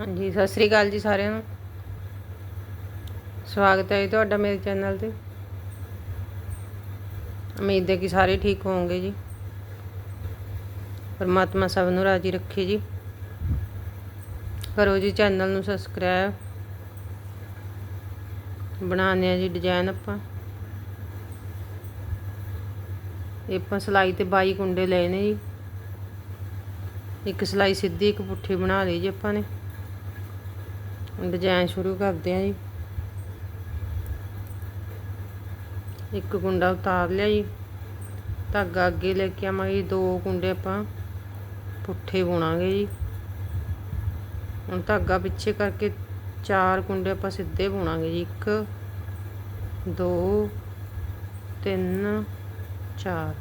ਹਾਂਜੀ, ਸਤਿ ਸ੍ਰੀ ਅਕਾਲ ਜੀ ਸਾਰਿਆਂ ਨੂੰ। ਸਵਾਗਤ ਹੈ ਜੀ ਤੁਹਾਡਾ ਮੇਰੇ ਚੈਨਲ ਤੇ। ਉਮੀਦ ਹੈ ਕਿ ਸਾਰੇ ਠੀਕ ਹੋਵੋਗੇ ਜੀ। ਪਰਮਾਤਮਾ ਸਭ ਨੂੰ ਰਾਜੀ ਰੱਖੇ ਜੀ। ਕਰੋ ਜੀ ਚੈਨਲ ਨੂੰ ਸਬਸਕ੍ਰਾਈਬ। ਬਣਾਉਂਦੇ ਆ ਜੀ ਡਿਜ਼ਾਈਨ ਆਪਾਂ। ਇਹ ਆਪਾਂ ਸਲਾਈ ਤੇ 22 ਕੁੰਡੇ ਲਏ ਨੇ ਜੀ। ਇੱਕ ਸਲਾਈ ਸਿੱਧੀ, ਇੱਕ ਪੁੱਠੀ ਬਣਾ ਲਈ ਜੀ ਆਪਾਂ ਨੇ। ਡਿਜ਼ਾਈਨ ਸ਼ੁਰੂ ਕਰਦੇ ਹਾਂ ਜੀ। ਇੱਕ ਕੁੰਡਾ ਉਤਾਰ ਲਿਆ ਜੀ। ਧਾਗਾ ਅੱਗੇ ਲੈ ਕੇ ਆਵਾਂਗੇ ਦੋ ਕੁੰਡੇ ਆਪਾਂ ਪੁੱਠੇ ਬੁਣਾਂਗੇ ਜੀ। ਹੁਣ ਧਾਗਾ ਪਿੱਛੇ ਕਰਕੇ ਚਾਰ ਕੁੰਡੇ ਆਪਾਂ ਸਿੱਧੇ ਬੁਣਾਂਗੇ ਜੀ। ਇੱਕ, ਦੋ, ਤਿੰਨ, ਚਾਰ।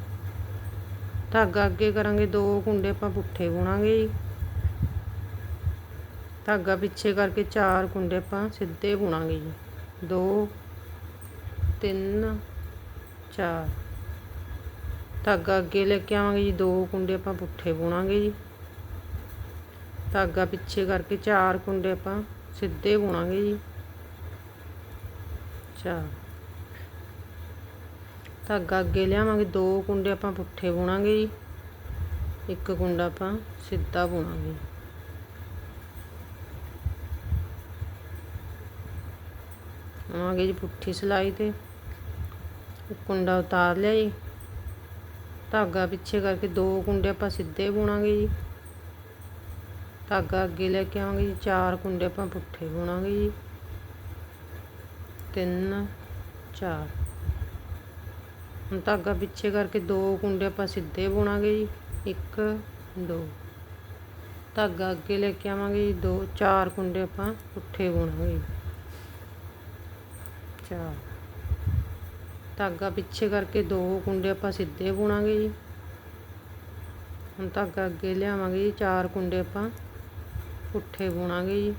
ਧਾਗਾ ਅੱਗੇ ਕਰਾਂਗੇ। ਦੋ ਕੁੰਡੇ ਆਪਾਂ ਪੁੱਠੇ ਬੁਣਾਂਗੇ ਜੀ। ਧਾਗਾ ਪਿੱਛੇ ਕਰਕੇ ਚਾਰ ਕੁੰਡੇ ਆਪਾਂ ਸਿੱਧੇ ਬੁਣਾਂਗੇ ਜੀ। ਦੋ, ਤਿੰਨ, ਚਾਰ। ਧਾਗਾ ਅੱਗੇ ਲੈ ਕੇ ਆਵਾਂਗੇ ਜੀ, ਦੋ ਕੁੰਡੇ ਆਪਾਂ ਪੁੱਠੇ ਬੁਣਾਂਗੇ ਜੀ। ਧਾਗਾ ਪਿੱਛੇ ਕਰਕੇ ਚਾਰ ਕੁੰਡੇ ਆਪਾਂ ਸਿੱਧੇ ਬੁਣਾਂਗੇ ਜੀ। ਚਾਰ। ਧਾਗਾ ਅੱਗੇ ਲਿਆਵਾਂਗੇ, ਦੋ ਕੁੰਡੇ ਆਪਾਂ ਪੁੱਠੇ ਬੁਣਾਂਗੇ ਜੀ। ਇੱਕ ਕੁੰਡਾ ਆਪਾਂ ਸਿੱਧਾ ਬੁਣਾਂਗੇ। ਆਵਾਂਗੇ ਜੀ ਪੁੱਠੀ ਸਿਲਾਈ ਤੇ। ਕੁੰਡਾ ਉਤਾਰ ਲਿਆ ਜੀ। ਧਾਗਾ ਪਿੱਛੇ ਕਰਕੇ ਦੋ ਕੁੰਡੇ ਆਪਾਂ ਸਿੱਧੇ ਬੁਣਾਂਗੇ ਜੀ। ਧਾਗਾ ਅੱਗੇ ਲੈ ਕੇ ਆਵਾਂਗੇ ਜੀ। ਚਾਰ ਕੁੰਡੇ ਆਪਾਂ ਪੁੱਠੇ ਬੁਣਾਂਗੇ ਜੀ। ਤਿੰਨ, ਚਾਰ। ਹੁਣ ਧਾਗਾ ਪਿੱਛੇ ਕਰਕੇ ਦੋ ਕੁੰਡੇ ਆਪਾਂ ਸਿੱਧੇ ਬੁਣਾਂਗੇ ਜੀ। ਇੱਕ, ਦੋ। ਧਾਗਾ ਅੱਗੇ ਲੈ ਕੇ ਆਵਾਂਗੇ ਜੀ। ਦੋ, ਚਾਰ ਕੁੰਡੇ ਆਪਾਂ ਪੁੱਠੇ ਬੁਣਾਂਗੇ ਜੀ ਚਾਰ ਧਾਗਾ ਪਿੱਛੇ ਕਰਕੇ ਦੋ ਕੁੰਡੇ ਆਪਾਂ ਸਿੱਧੇ ਬੁਣਾਂਗੇ ਜੀ। ਹੁਣ ਧਾਗਾ ਅੱਗੇ ਲਿਆਵਾਂਗੇ ਜੀ, ਚਾਰ ਕੁੰਡੇ ਆਪਾਂ ਪੁੱਠੇ ਬੁਣਾਂਗੇ ਜੀ।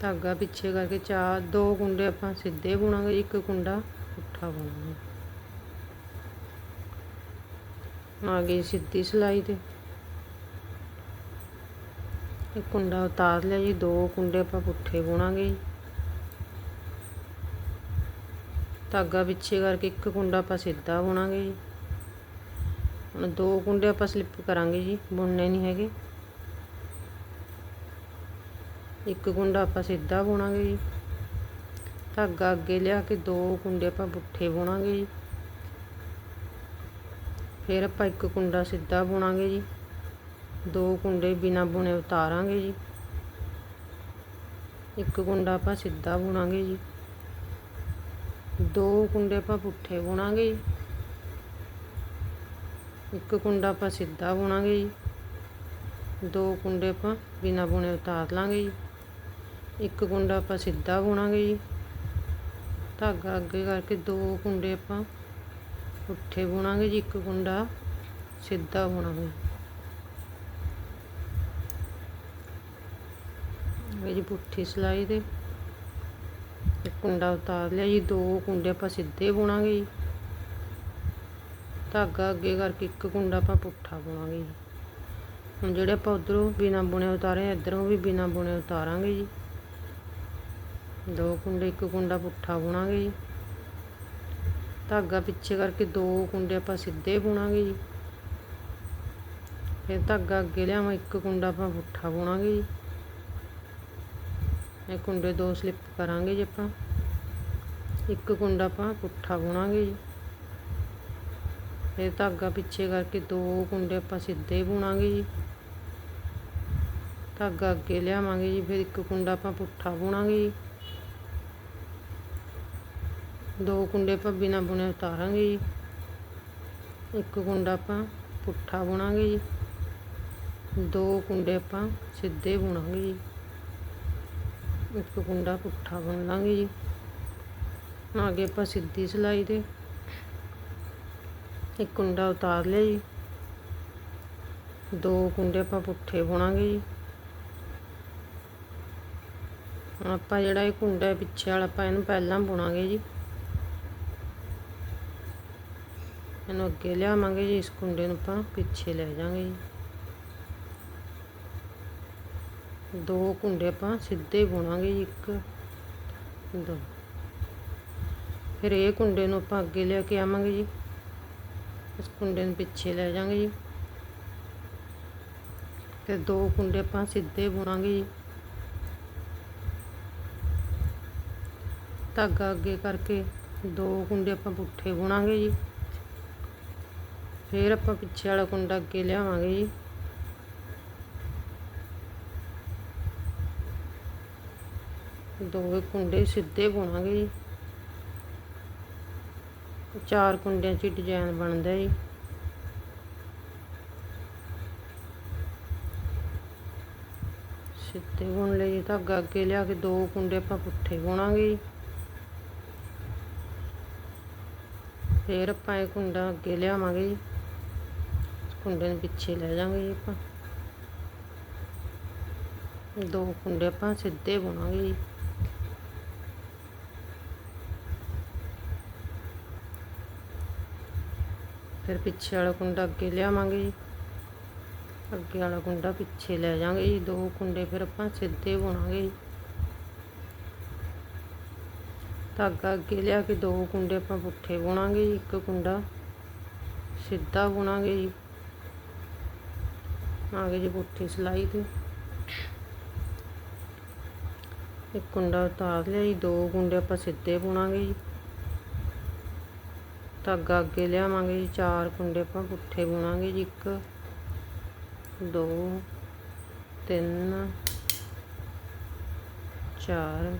ਧਾਗਾ ਪਿੱਛੇ ਕਰਕੇ ਚਾਰ, ਦੋ ਕੁੰਡੇ ਆਪਾਂ ਸਿੱਧੇ ਬੁਣਾਂਗੇ, ਇੱਕ ਕੁੰਡਾ ਪੁੱਠਾ ਬੁਣਾਂਗੇ। ਆ ਗਈ ਸਿੱਧੀ ਸਿਲਾਈ ਤੇ। ਇੱਕ ਕੁੰਡਾ ਉਤਾਰ ਲਿਆ ਜੀ, ਦੋ ਕੁੰਡੇ ਆਪਾਂ ਪੁੱਠੇ ਬੁਣਾਂਗੇ ਜੀ ਧਾਗਾ ਪਿੱਛੇ ਕਰਕੇ ਇੱਕ ਕੁੰਡਾ ਆਪਾਂ ਸਿੱਧਾ ਬੁਣਾਂਗੇ ਜੀ। ਹੁਣ ਦੋ ਕੁੰਡੇ ਆਪਾਂ ਸਲਿੱਪ ਕਰਾਂਗੇ ਜੀ, ਬੁਣਨੇ ਨਹੀਂ ਹੈਗੇ। ਇੱਕ ਕੁੰਡਾ ਆਪਾਂ ਸਿੱਧਾ ਬੁਣਾਂਗੇ ਜੀ। ਧਾਗਾ ਅੱਗੇ ਲਿਆ ਕੇ ਦੋ ਕੁੰਡੇ ਆਪਾਂ ਪੁੱਠੇ ਬੁਣਾਂਗੇ ਜੀ। ਫਿਰ ਆਪਾਂ ਇੱਕ ਕੁੰਡਾ ਸਿੱਧਾ ਬੁਣਾਂਗੇ ਜੀ। ਦੋ ਕੁੰਡੇ ਬਿਨਾ ਬੁਣੇ ਉਤਾਰਾਂਗੇ ਜੀ। ਇੱਕ ਕੁੰਡਾ ਆਪਾਂ ਸਿੱਧਾ ਬੁਣਾਂਗੇ ਜੀ। ਦੋ ਕੁੰਡੇ ਆਪਾਂ ਪੁੱਠੇ ਬੁਣਾਂਗੇ ਜੀ। ਇੱਕ ਕੁੰਡਾ ਆਪਾਂ ਸਿੱਧਾ ਬੁਣਾਂਗੇ ਜੀ। ਦੋ ਕੁੰਡੇ ਆਪਾਂ ਬਿਨਾ ਬੁਣੇ ਉਤਾਰ ਲਾਂਗੇ ਜੀ। ਇੱਕ ਕੁੰਡਾ ਆਪਾਂ ਸਿੱਧਾ ਬੁਣਾਂਗੇ ਜੀ। ਧਾਗਾ ਅੱਗੇ ਕਰਕੇ ਦੋ ਕੁੰਡੇ ਆਪਾਂ ਪੁੱਠੇ ਬੁਣਾਂਗੇ ਜੀ। ਇੱਕ ਕੁੰਡਾ ਸਿੱਧਾ ਬੁਣਾਂਗੇ। ਇਹ ਜੀ ਪੁੱਠੀ ਸਿਲਾਈ ਦੇ ਇੱਕ ਕੁੰਡਾ ਉਤਾਰ ਲਿਆ ਜੀ, ਦੋ ਕੁੰਡੇ ਆਪਾਂ ਸਿੱਧੇ ਬੁਣਾਂਗੇ ਜੀ। ਧਾਗਾ ਅੱਗੇ ਕਰਕੇ ਇੱਕ ਕੁੰਡਾ ਆਪਾਂ ਪੁੱਠਾ ਬੁਣਾਂਗੇ ਜੀ। ਹੁਣ ਜਿਹੜੇ ਆਪਾਂ ਉਧਰੋਂ ਬਿਨਾ ਬੁਣੇ ਉਤਾਰੇ, ਇਧਰੋਂ ਵੀ ਬਿਨਾ ਬੁਣੇ ਉਤਾਰਾਂਗੇ ਜੀ। ਦੋ ਕੁੰਡੇ, ਇੱਕ ਕੁੰਡਾ ਪੁੱਠਾ ਬੁਣਾਂਗੇ ਜੀ। ਧਾਗਾ ਪਿੱਛੇ ਕਰਕੇ ਦੋ ਕੁੰਡੇ ਆਪਾਂ ਸਿੱਧੇ ਬੁਣਾਂਗੇ ਜੀ। ਫਿਰ ਧਾਗਾ ਅੱਗੇ ਲਿਆਵਾਂ, ਇੱਕ ਕੁੰਡਾ ਆਪਾਂ ਪੁੱਠਾ ਬੁਣਾਂਗੇ ਜੀ। ਇਹ ਕੁੰਡੇ ਦੋ ਸਲਿੱਪ ਕਰਾਂਗੇ ਜੀ ਆਪਾਂ ਇੱਕ ਕੁੰਡਾ ਆਪਾਂ ਪੁੱਠਾ ਬੁਣਾਂਗੇ ਜੀ ਫਿਰ ਧਾਗਾ ਪਿੱਛੇ ਕਰਕੇ ਦੋ ਕੁੰਡੇ ਆਪਾਂ ਸਿੱਧੇ ਬੁਣਾਂਗੇ ਜੀ ਧਾਗਾ ਅੱਗੇ ਲਿਆਵਾਂਗੇ ਜੀ ਫਿਰ ਇੱਕ ਕੁੰਡਾ ਆਪਾਂ ਪੁੱਠਾ ਬੁਣਾਂਗੇ ਜੀ ਦੋ ਕੁੰਡੇ ਆਪਾਂ ਬਿਨਾ ਬੁਣੇ ਉਤਾਰਾਂਗੇ ਜੀ ਇੱਕ ਕੁੰਡਾ ਆਪਾਂ ਪੁੱਠਾ ਬੁਣਾਂਗੇ ਜੀ ਦੋ ਕੁੰਡੇ ਆਪਾਂ ਸਿੱਧੇ ਬੁਣਾਂਗੇ ਜੀ ਇੱਕ ਕੁੰਡਾ ਪੁੱਠਾ ਬੁਣ ਲਾਂਗੇ ਜੀ। ਅੱਗੇ ਆਪਾਂ ਸਿੱਧੀ ਸਿਲਾਈ ਦੇ ਇੱਕ ਕੁੰਡਾ ਉਤਾਰ ਲਿਆ ਜੀ। ਦੋ ਕੁੰਡੇ ਆਪਾਂ ਪੁੱਠੇ ਬੁਣਾਂਗੇ ਜੀ। ਹੁਣ ਆਪਾਂ ਜਿਹੜਾ ਇਹ ਕੁੰਡਾ ਪਿੱਛੇ ਵਾਲਾ ਆਪਾਂ ਇਹਨੂੰ ਪਹਿਲਾਂ ਬੁਣਾਂਗੇ ਜੀ। ਇਹਨੂੰ ਅੱਗੇ ਲਿਆਵਾਂਗੇ ਜੀ, ਇਸ ਕੁੰਡੇ ਨੂੰ ਆਪਾਂ ਪਿੱਛੇ ਲੈ ਜਾਵਾਂਗੇ ਜੀ। ਦੋ ਕੁੰਡੇ ਆਪਾਂ ਸਿੱਧੇ ਬੁਣਾਂਗੇ ਜੀ, ਇੱਕ ਦੋ। ਫਿਰ ਇਹ ਕੁੰਡੇ ਨੂੰ ਆਪਾਂ ਅੱਗੇ ਲੈ ਕੇ ਆਵਾਂਗੇ ਜੀ। ਇਸ ਕੁੰਡੇ ਨੂੰ ਪਿੱਛੇ ਲੈ ਜਾਵਾਂਗੇ ਜੀ। ਫਿਰ ਦੋ ਕੁੰਡੇ ਆਪਾਂ ਸਿੱਧੇ ਬੁਣਾਂਗੇ ਜੀ। ਧਾਗਾ ਅੱਗੇ ਕਰਕੇ ਦੋ ਕੁੰਡੇ ਆਪਾਂ ਪੁੱਠੇ ਬੁਣਾਂਗੇ ਜੀ। ਫਿਰ ਆਪਾਂ ਪਿੱਛੇ ਵਾਲਾ ਕੁੰਡਾ ਅੱਗੇ ਲਿਆਵਾਂਗੇ ਜੀ। ਦੋ ਕੁੰਡੇ ਸਿੱਧੇ ਬੁਣਾਂਗੇ ਜੀ। ਚਾਰ ਕੁੰਡਿਆਂ 'ਚ ਡਿਜ਼ਾਈਨ ਬਣਦਾ ਜੀ। ਸਿੱਧੇ ਬੁਣ ਲਈ ਜੀ, ਧਾਗਾ ਅੱਗੇ ਲਿਆ ਕੇ ਦੋ ਕੁੰਡੇ ਆਪਾਂ ਪੁੱਠੇ ਬੁਣਾਂਗੇ ਜੀ। ਫਿਰ ਆਪਾਂ ਇਹ ਕੁੰਡਾ ਅੱਗੇ ਲਿਆਵਾਂਗੇ ਜੀ। ਕੁੰਡੇ ਨੂੰ ਪਿੱਛੇ ਲੈ ਜਾਵਾਂਗੇ ਜੀ ਆਪਾਂ। ਦੋ ਕੁੰਡੇ ਆਪਾਂ ਸਿੱਧੇ ਬੁਣਾਂਗੇ ਜੀ। ਫਿਰ ਪਿੱਛੇ ਵਾਲਾ ਕੁੰਡਾ ਅੱਗੇ ਲਿਆਵਾਂਗੇ ਜੀ। ਅੱਗੇ ਵਾਲਾ ਕੁੰਡਾ ਪਿੱਛੇ ਲੈ ਜਾਵਾਂਗੇ ਜੀ। ਦੋ ਕੁੰਡੇ ਫਿਰ ਆਪਾਂ ਸਿੱਧੇ ਬੁਣਾਂਗੇ ਜੀ। ਧਾਗਾ ਅੱਗੇ ਲਿਆ ਕੇ ਦੋ ਕੁੰਡੇ ਆਪਾਂ ਪੁੱਠੇ ਬੁਣਾਂਗੇ ਜੀ। ਇੱਕ ਕੁੰਡਾ ਸਿੱਧਾ ਬੁਣਾਂਗੇ ਜੀ। ਆਗੇ ਜੀ ਪੁੱਠੀ ਸਲਾਈ ਤੇ। ਇੱਕ ਕੁੰਡਾ ਉਤਾਰ ਲਿਆ ਜੀ। ਦੋ ਕੁੰਡੇ ਆਪਾਂ ਸਿੱਧੇ ਬੁਣਾਂਗੇ ਜੀ। ਧਾਗਾ ਅੱਗੇ ਲਿਆਵਾਂਗੇ ਜੀ, ਚਾਰ ਕੁੰਡੇ ਆਪਾਂ ਪੁੱਠੇ ਬੁਣਾਂਗੇ ਜੀ, ਇੱਕ, ਦੋ, ਤਿੰਨ, ਚਾਰ,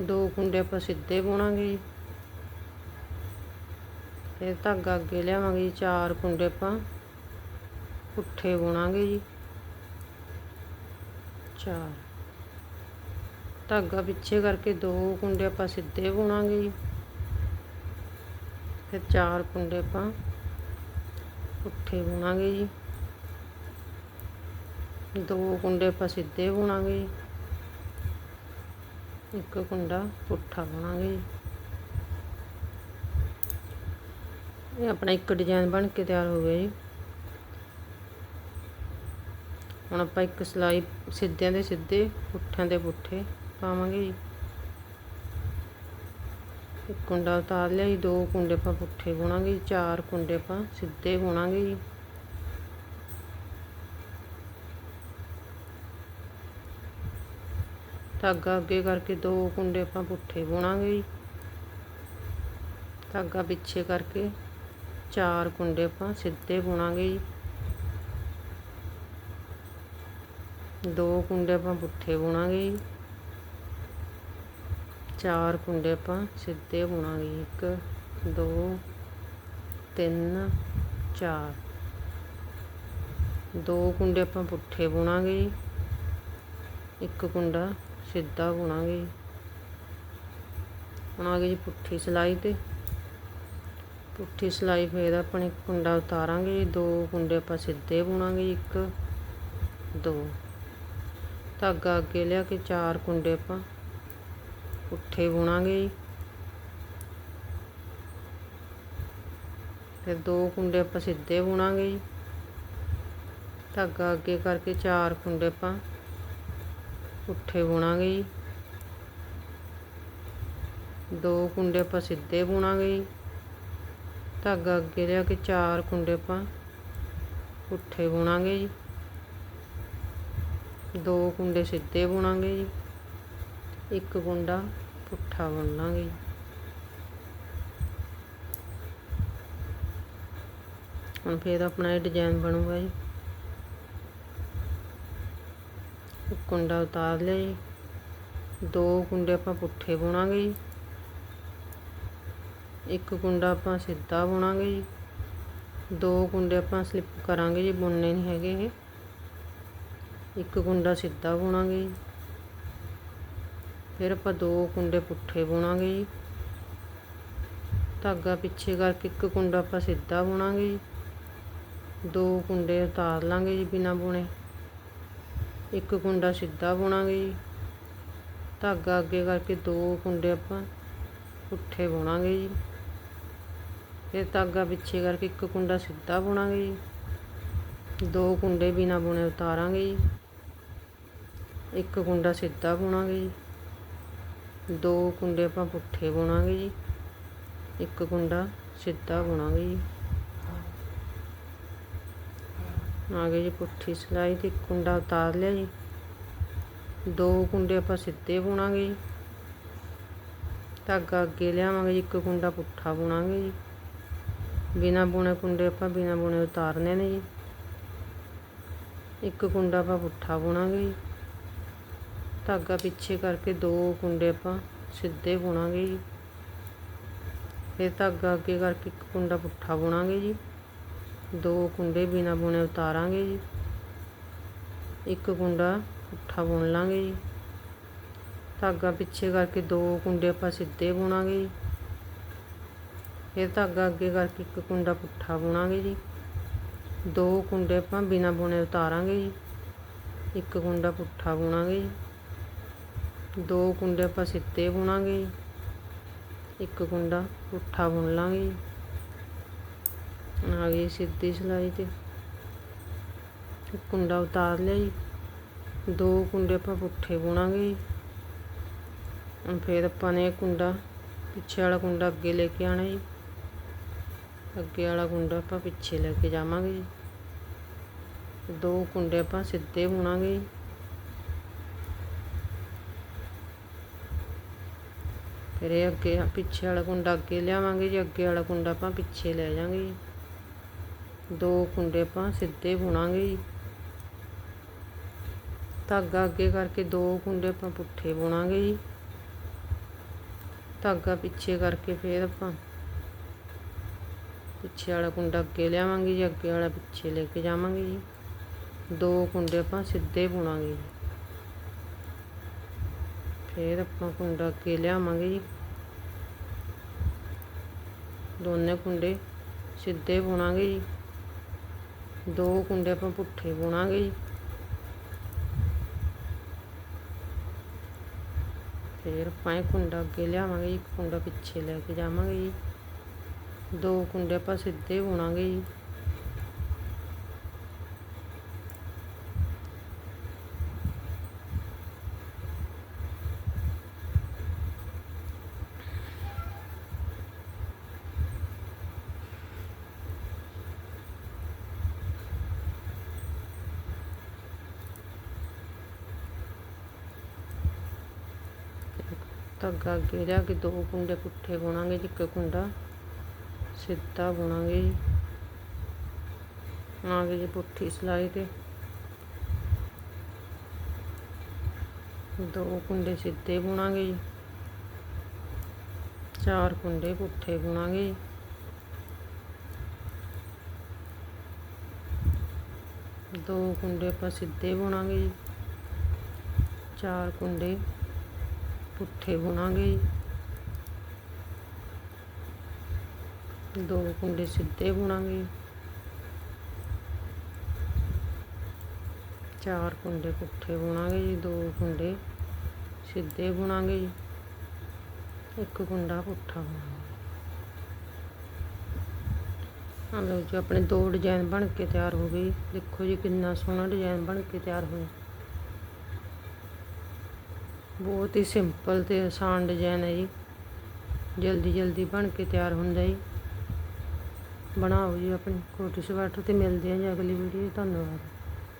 ਦੋ ਕੁੰਡੇ ਆਪਾਂ ਸਿੱਧੇ ਬੁਣਾਂਗੇ ਜੀ। ਫਿਰ ਧਾਗਾ ਅੱਗੇ ਲਿਆਵਾਂਗੇ ਜੀ, ਚਾਰ ਕੁੰਡੇ ਆਪਾਂ ਪੁੱਠੇ ਬੁਣਾਂਗੇ ਜੀ। ਚਾਰ। ਧਾਗਾ ਪਿੱਛੇ ਕਰਕੇ ਦੋ ਕੁੰਡੇ ਆਪਾਂ ਸਿੱਧੇ ਬੁਣਾਂਗੇ ਜੀ। ਫਿਰ ਚਾਰ ਕੁੰਡੇ ਆਪਾਂ ਪੁੱਠੇ ਬੁਣਾਂਗੇ ਜੀ। ਦੋ ਕੁੰਡੇ ਆਪਾਂ ਸਿੱਧੇ ਬੁਣਾਂਗੇ ਜੀ। ਇੱਕ ਕੁੰਡਾ ਪੁੱਠਾ ਬੁਣਾਂਗੇ ਜੀ। ਇਹ ਆਪਣਾ ਇੱਕ ਡਿਜ਼ਾਈਨ ਬਣ ਕੇ ਤਿਆਰ ਹੋ ਗਿਆ ਜੀ। ਹੁਣ ਆਪਾਂ ਇੱਕ ਸਲਾਈ ਸਿੱਧਿਆਂ ਦੇ ਸਿੱਧੇ, ਪੁੱਠਿਆਂ ਦੇ ਪੁੱਠੇ ਪਾਵਾਂਗੇ ਜੀ। ਇੱਕ ਕੁੰਡਾ ਉਤਾਰ ਲਿਆ ਜੀ, ਦੋ ਕੁੰਡੇ ਆਪਾਂ ਪੁੱਠੇ ਬੁਣਾਂਗੇ ਜੀ, ਚਾਰ ਕੁੰਡੇ ਆਪਾਂ ਸਿੱਧੇ ਬੁਣਾਂਗੇ ਜੀ। ਧਾਗਾ ਅੱਗੇ ਕਰਕੇ ਦੋ ਕੁੰਡੇ ਆਪਾਂ ਪੁੱਠੇ ਬੁਣਾਂਗੇ ਜੀ। ਧਾਗਾ ਪਿੱਛੇ ਕਰਕੇ ਚਾਰ ਕੁੰਡੇ ਆਪਾਂ ਸਿੱਧੇ ਬੁਣਾਂਗੇ ਜੀ। ਦੋ ਕੁੰਡੇ ਆਪਾਂ ਪੁੱਠੇ ਬੁਣਾਂਗੇ ਜੀ। ਚਾਰ ਕੁੰਡੇ ਆਪਾਂ ਸਿੱਧੇ ਬੁਣਾਂਗੇ ਇੱਕ, ਦੋ, ਤਿੰਨ, ਚਾਰ। ਦੋ ਕੁੰਡੇ ਆਪਾਂ ਪੁੱਠੇ ਬੁਣਾਂਗੇ ਜੀ। ਇੱਕ ਕੁੰਡਾ ਸਿੱਧਾ ਬੁਣਾਂਗੇ ਜੀ। ਹੁਣ ਜੀ ਪੁੱਠੀ ਸਲਾਈ ਤੇ। ਪੁੱਠੀ ਸਲਾਈ ਫੇਰ ਇੱਕ ਕੁੰਡਾ ਉਤਾਰਾਂਗੇ ਜੀ। ਦੋ ਕੁੰਡੇ ਆਪਾਂ ਸਿੱਧੇ ਬੁਣਾਂਗੇ ਜੀ। ਇੱਕ, ਦੋ। ਧਾਗਾ ਅੱਗੇ ਲਿਆ ਕੇ ਚਾਰ ਕੁੰਡੇ ਆਪਾਂ ਪੁੱਠੇ ਬੁਣਾਂਗੇ ਜੀ। ਫਿਰ ਦੋ ਕੁੰਡੇ ਆਪਾਂ ਸਿੱਧੇ ਬੁਣਾਂਗੇ ਜੀ। ਧਾਗਾ ਅੱਗੇ ਕਰਕੇ ਚਾਰ ਕੁੰਡੇ ਆਪਾਂ ਪੁੱਠੇ ਬੁਣਾਂਗੇ ਜੀ। ਦੋ ਕੁੰਡੇ ਆਪਾਂ ਸਿੱਧੇ ਬੁਣਾਂਗੇ ਜੀ। ਧਾਗਾ ਅੱਗੇ ਲਿਆ ਕੇ ਚਾਰ ਕੁੰਡੇ ਆਪਾਂ ਪੁੱਠੇ ਬੁਣਾਂਗੇ ਜੀ। ਦੋ ਕੁੰਡੇ ਸਿੱਧੇ ਬੁਣਾਂਗੇ ਜੀ। ਇੱਕ ਗੁੰਡਾ ਪੁੱਠਾ ਬੁਣਾਂਗੇ ਜੀ ਹੁਣ ਫੇਰ ਆਪਣਾ ਇਹ ਡਿਜ਼ਾਈਨ ਬਣੂਗਾ ਜੀ। ਇੱਕ ਕੁੰਡਾ ਉਤਾਰ ਲਿਆ ਜੀ। ਦੋ ਕੁੰਡੇ ਆਪਾਂ ਪੁੱਠੇ ਬੁਣਾਂਗੇ ਜੀ। ਇੱਕ ਕੁੰਡਾ ਆਪਾਂ ਸਿੱਧਾ ਬੁਣਾਂਗੇ ਜੀ। ਦੋ ਕੁੰਡੇ ਆਪਾਂ ਸਲਿੱਪ ਕਰਾਂਗੇ ਜੀ, ਬੁਣਨੇ ਨਹੀਂ ਹੈਗੇ ਇਹ। ਇੱਕ ਕੁੰਡਾ ਸਿੱਧਾ ਬੁਣਾਂਗੇ ਜੀ। ਫਿਰ ਆਪਾਂ ਦੋ ਕੁੰਡੇ ਪੁੱਠੇ ਬੁਣਾਂਗੇ ਜੀ। ਧਾਗਾ ਪਿੱਛੇ ਕਰਕੇ ਇੱਕ ਕੁੰਡਾ ਆਪਾਂ ਸਿੱਧਾ ਬੁਣਾਂਗੇ ਜੀ। ਦੋ ਕੁੰਡੇ ਉਤਾਰ ਲਾਂਗੇ ਜੀ ਬਿਨਾ ਬੁਣੇ। ਇੱਕ ਕੁੰਡਾ ਸਿੱਧਾ ਬੁਣਾਂਗੇ ਜੀ। ਧਾਗਾ ਅੱਗੇ ਕਰਕੇ ਦੋ ਕੁੰਡੇ ਆਪਾਂ ਪੁੱਠੇ ਬੁਣਾਂਗੇ ਜੀ। ਫਿਰ ਧਾਗਾ ਪਿੱਛੇ ਕਰਕੇ ਇੱਕ ਕੁੰਡਾ ਸਿੱਧਾ ਬੁਣਾਂਗੇ ਜੀ। ਦੋ ਕੁੰਡੇ ਬਿਨਾ ਬੁਣੇ ਉਤਾਰਾਂਗੇ ਜੀ। ਇੱਕ ਕੁੰਡਾ ਸਿੱਧਾ ਬੁਣਾਂਗੇ ਜੀ। ਦੋ ਕੁੰਡੇ ਆਪਾਂ ਪੁੱਠੇ ਬੁਣਾਂਗੇ ਜੀ। ਇੱਕ ਕੁੰਡਾ ਸਿੱਧਾ ਬੁਣਾਂਗੇ ਜੀ। ਆ ਗਏ ਜੀ ਪੁੱਠੀ ਸਿਲਾਈ ਤੇ ਇੱਕ ਕੁੰਡਾ ਉਤਾਰ ਲਿਆ ਜੀ। ਦੋ ਕੁੰਡੇ ਆਪਾਂ ਸਿੱਧੇ ਬੁਣਾਂਗੇ ਜੀ। ਧਾਗਾ ਅੱਗੇ ਲਿਆਵਾਂਗੇ ਜੀ, ਇੱਕ ਕੁੰਡਾ ਪੁੱਠਾ ਬੁਣਾਂਗੇ ਜੀ। ਬਿਨਾ ਬੁਣੇ ਕੁੰਡੇ ਆਪਾਂ ਬਿਨਾ ਬੁਣੇ ਉਤਾਰਨੇ ਨੇ ਜੀ। ਇੱਕ ਕੁੰਡਾ ਆਪਾਂ ਪੁੱਠਾ ਬੁਣਾਂਗੇ ਜੀ। ਧਾਗਾ ਪਿੱਛੇ ਕਰਕੇ ਦੋ ਕੁੰਡੇ ਆਪਾਂ ਸਿੱਧੇ ਬੁਣਾਂਗੇ ਜੀ। ਫਿਰ ਧਾਗਾ ਅੱਗੇ ਕਰਕੇ ਇੱਕ ਕੁੰਡਾ ਪੁੱਠਾ ਬੁਣਾਂਗੇ ਜੀ। ਦੋ ਕੁੰਡੇ ਬਿਨਾ ਬੁਣੇ ਉਤਾਰਾਂਗੇ ਜੀ। ਇੱਕ ਕੁੰਡਾ ਪੁੱਠਾ ਬੁਣ ਲਾਂਗੇ ਜੀ। ਧਾਗਾ ਪਿੱਛੇ ਕਰਕੇ ਦੋ ਕੁੰਡੇ ਆਪਾਂ ਸਿੱਧੇ ਬੁਣਾਂਗੇ ਜੀ। ਫਿਰ ਧਾਗਾ ਅੱਗੇ ਕਰਕੇ ਇੱਕ ਕੁੰਡਾ ਪੁੱਠਾ ਬੁਣਾਂਗੇ ਜੀ। ਦੋ ਕੁੰਡੇ ਆਪਾਂ ਬਿਨਾ ਬੁਣੇ ਉਤਾਰਾਂਗੇ ਜੀ। ਇੱਕ ਕੁੰਡਾ ਪੁੱਠਾ ਬੁਣਾਂਗੇ ਜੀ। ਦੋ ਕੁੰਡੇ ਆਪਾਂ ਸਿੱਧੇ ਬੁਣਾਂਗੇ ਇੱਕ ਕੁੰਡਾ ਪੁੱਠਾ ਬੁਣ ਲਾਂਗੇ ਆ ਗਈ ਸਿੱਧੀ ਸਿਲਾਈ ਤੇ। ਕੁੰਡਾ ਉਤਾਰ ਲਿਆ ਜੀ। ਦੋ ਕੁੰਡੇ ਆਪਾਂ ਪੁੱਠੇ ਬੁਣਾਂਗੇ ਫਿਰ ਆਪਾਂ ਨੇ ਕੁੰਡਾ ਪਿੱਛੇ ਵਾਲਾ ਕੁੰਡਾ ਅੱਗੇ ਲੈ ਕੇ ਆਣਾ ਜੀ। ਅੱਗੇ ਵਾਲਾ ਕੁੰਡਾ ਆਪਾਂ ਪਿੱਛੇ ਲੈ ਕੇ ਜਾਵਾਂਗੇ ਜੀ। ਦੋ ਕੁੰਡੇ ਆਪਾਂ ਸਿੱਧੇ ਬੁਣਾਂਗੇ ਫਿਰ ਇਹ ਅੱਗੇ ਪਿੱਛੇ ਵਾਲਾ ਕੁੰਡਾ ਅੱਗੇ ਲਿਆਵਾਂਗੇ ਜੀ, ਅੱਗੇ ਵਾਲਾ ਕੁੰਡਾ ਆਪਾਂ ਪਿੱਛੇ ਲੈ ਜਾਵਾਂਗੇ ਜੀ। ਦੋ ਕੁੰਡੇ ਆਪਾਂ ਸਿੱਧੇ ਬੁਣਾਂਗੇ ਜੀ। ਧਾਗਾ ਅੱਗੇ ਕਰਕੇ ਦੋ ਕੁੰਡੇ ਆਪਾਂ ਪੁੱਠੇ ਬੁਣਾਂਗੇ ਜੀ। ਧਾਗਾ ਪਿੱਛੇ ਕਰਕੇ ਫਿਰ ਆਪਾਂ ਪਿੱਛੇ ਵਾਲਾ ਕੁੰਡਾ ਅੱਗੇ ਲਿਆਵਾਂਗੇ ਜੀ, ਅੱਗੇ ਵਾਲਾ ਪਿੱਛੇ ਲੈ ਕੇ ਜਾਵਾਂਗੇ ਜੀ। ਦੋ ਕੁੰਡੇ ਆਪਾਂ ਸਿੱਧੇ ਬੁਣਾਂਗੇ ਜੀ। ਫਿਰ ਆਪਾਂ ਕੁੰਡਾ ਅੱਗੇ ਲਿਆਵਾਂਗੇ ਜੀ ਦੋਨੇ ਕੁੰਡੇ ਸਿੱਧੇ ਬੁਣਾਂਗੇ ਜੀ ਦੋ ਕੁੰਡੇ ਆਪਾਂ ਪੁੱਠੇ ਬੁਣਾਂਗੇ ਜੀ ਫਿਰ ਆਪਾਂ ਇਹ ਕੁੰਡਾ ਅੱਗੇ ਲਿਆਵਾਂਗੇ ਜੀ ਇੱਕ ਕੁੰਡਾ ਪਿੱਛੇ ਲੈ ਕੇ ਜਾਵਾਂਗੇ ਜੀ ਦੋ ਕੁੰਡੇ ਆਪਾਂ ਸਿੱਧੇ ਬੁਣਾਂਗੇ ਜੀ ਧਾਗਾ ਅੱਗੇ ਲਿਆ ਕੇ ਦੋ ਕੁੰਡੇ ਪੁੱਠੇ ਬੁਣਾਂਗੇ ਜੀ, ਇੱਕ ਕੁੰਡਾ ਸਿੱਧਾ ਬੁਣਾਂਗੇ ਜੀ। ਆ ਗਈ ਜੀ ਪੁੱਠੀ ਸਿਲਾਈ ਤੇ। ਦੋ ਕੁੰਡੇ ਸਿੱਧੇ ਬੁਣਾਂਗੇ ਜੀ। ਚਾਰ ਕੁੰਡੇ ਪੁੱਠੇ ਬੁਣਾਂਗੇ ਜੀ। ਦੋ ਕੁੰਡੇ ਆਪਾਂ ਸਿੱਧੇ ਬੁਣਾਂਗੇ ਜੀ। ਚਾਰ ਕੁੰਡੇ ਪੁੱਠੇ ਬੁਣਾਂਗੇ ਜੀ ਦੋ ਕੁੰਡੇ ਸਿੱਧੇ ਬੁਣਾਂਗੇ ਚਾਰ ਕੁੰਡੇ ਪੁੱਠੇ ਬੁਣਾਂਗੇ ਜੀ ਦੋ ਕੁੰਡੇ ਸਿੱਧੇ ਬੁਣਾਂਗੇ ਜੀ ਇੱਕ ਕੁੰਡਾ ਪੁੱਠਾ ਬੁਣਾਂਗੇ ਆ ਲਓ ਜੀ ਆਪਣੇ ਦੋ ਡਿਜ਼ਾਈਨ ਬਣ ਕੇ ਤਿਆਰ ਹੋ ਗਏ ਦੇਖੋ ਜੀ ਕਿੰਨਾ ਸੋਹਣਾ ਡਿਜ਼ਾਈਨ ਬਣ ਕੇ ਤਿਆਰ ਹੋਇਆ ਬਹੁਤ ਹੀ ਸਿੰਪਲ ਤੇ ਆਸਾਨ ਡਿਜ਼ਾਈਨ ਹੈ ਜੀ। ਜਲਦੀ ਜਲਦੀ ਬਣ ਕੇ ਤਿਆਰ ਹੁੰਦਾ ਜੀ। ਬਣਾਓ ਜੀ ਆਪਣੀ ਕੋਟੀ ਸਵੈਟਰ ਤੇ ਮਿਲਦੇ ਹਾਂ ਜੀ ਅਗਲੀ ਵੀਡੀਓ ਧੰਨਵਾਦ।